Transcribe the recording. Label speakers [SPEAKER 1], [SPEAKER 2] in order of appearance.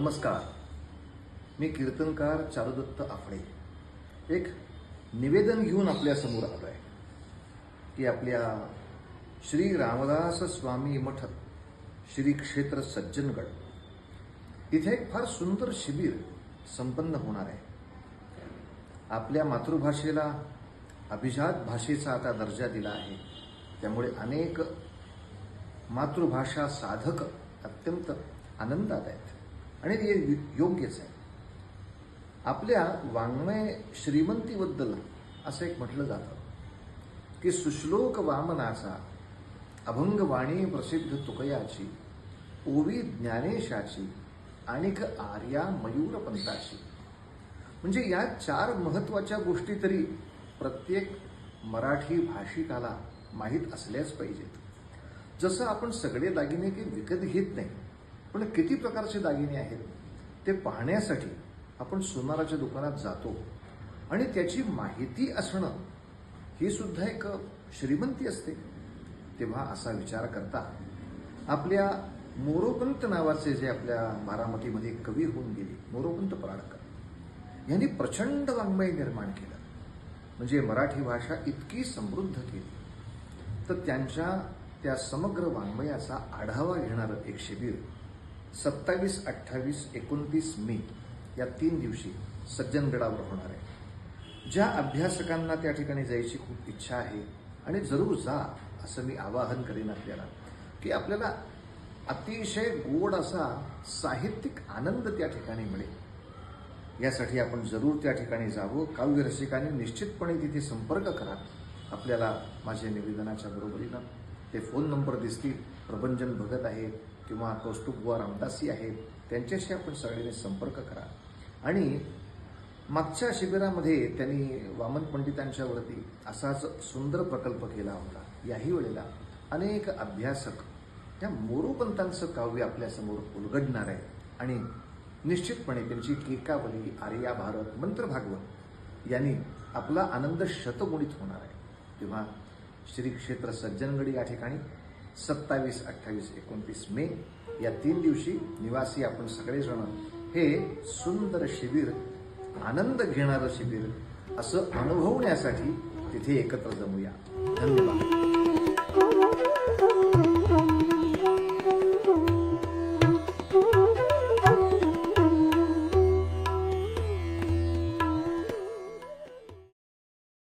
[SPEAKER 1] नमस्कार. मी कीर्तनकार चारुदत्त आफळे एक निवेदन घेऊन आपल्यासमोर आलो आहे की आपल्या श्री रामदास स्वामी मठ श्री क्षेत्र सज्जनगड इथे एक फार सुंदर शिबिर संपन्न होणार आहे. आपल्या मातृभाषेला अभिजात भाषेचा आता दर्जा दिला आहे. त्यामुळे अनेक मातृभाषा साधक अत्यंत आनंदात आहेत. आणि ते योग्यच आहे. आपल्या वाङ्मय श्रीमंतीबद्दल असं एक म्हटलं जातं की सुश्लोक वामनाचा अभंगवाणी प्रसिद्ध तुकयाची ओवी ज्ञानेशाची आणिक आर्या मयूरपंताची म्हणजे या चार महत्त्वाच्या गोष्टी तरी प्रत्येक मराठी भाषिकाला माहीत असल्याच पाहिजेत. जसं आपण सगळे दागिने की विकत घेत नाही पण किती प्रकारचे दागिने आहेत? ते पाहण्यासाठी आपण सोनाराच्या दुकानात जातो. आणि त्याची माहिती असणं ही सुद्धा एक श्रीमंती असते. तेव्हा असा विचार करता आपल्या मोरोपंत नावाचे जे आपल्या बारामतीमध्ये कवी होऊन गेले मोरोपंत पराडकर यांनी प्रचंड वाङ्मय निर्माण केलं. म्हणजे मराठी भाषा इतकी समृद्ध केली. तर त्यांच्या त्या समग्र वाङ्मयाचा आढावा घेणारं एक शिबिर सत्तावीस अठ्ठावीस एकोणतीस मे या तीन दिवशी सज्जनगडावर होणार आहे. ज्या अभ्यासकांना त्या ठिकाणी जायची खूप इच्छा आहे आणि जरूर जा असं मी आवाहन करेन आपल्याला की आपल्याला अतिशय गोड असा साहित्यिक आनंद त्या ठिकाणी मिळेल. यासाठी आपण जरूर त्या ठिकाणी जावं. काव्य रसिकाने निश्चितपणे तिथे संपर्क करा. आपल्याला माझ्या निवेदनाच्या बरोबरीनं ते फोन नंबर दिसतील. प्रभंजन भगत आहेत किंवा कौस्तुभ रामदासी आहेत त्यांच्याशी आपण सगळ्यांनी संपर्क करा. आणि मागच्या शिबिरामध्ये त्यांनी वामन पंडितांच्यावरती असाच सुंदर प्रकल्प केला होता. याही वेळेला अनेक अभ्यासक त्या मोरोपंतांचं काव्य आपल्यासमोर उलगडणार आहे आणि निश्चितपणे त्यांची केकावली आर्या भारत मंत्र भागवत यांनी आपला आनंद शतगुणित होणार आहे. तेव्हा श्री क्षेत्र सज्जनगडी या ठिकाणी सत्तावीस अठ्ठावीस एकोणतीस मे या तीन दिवशी निवासी आपण सगळेजण. हे सुंदर शिबिर आनंद घेणारं शिबिर असं अनुभवण्यासाठी तिथे एकत्र जमूया. धन्यवाद.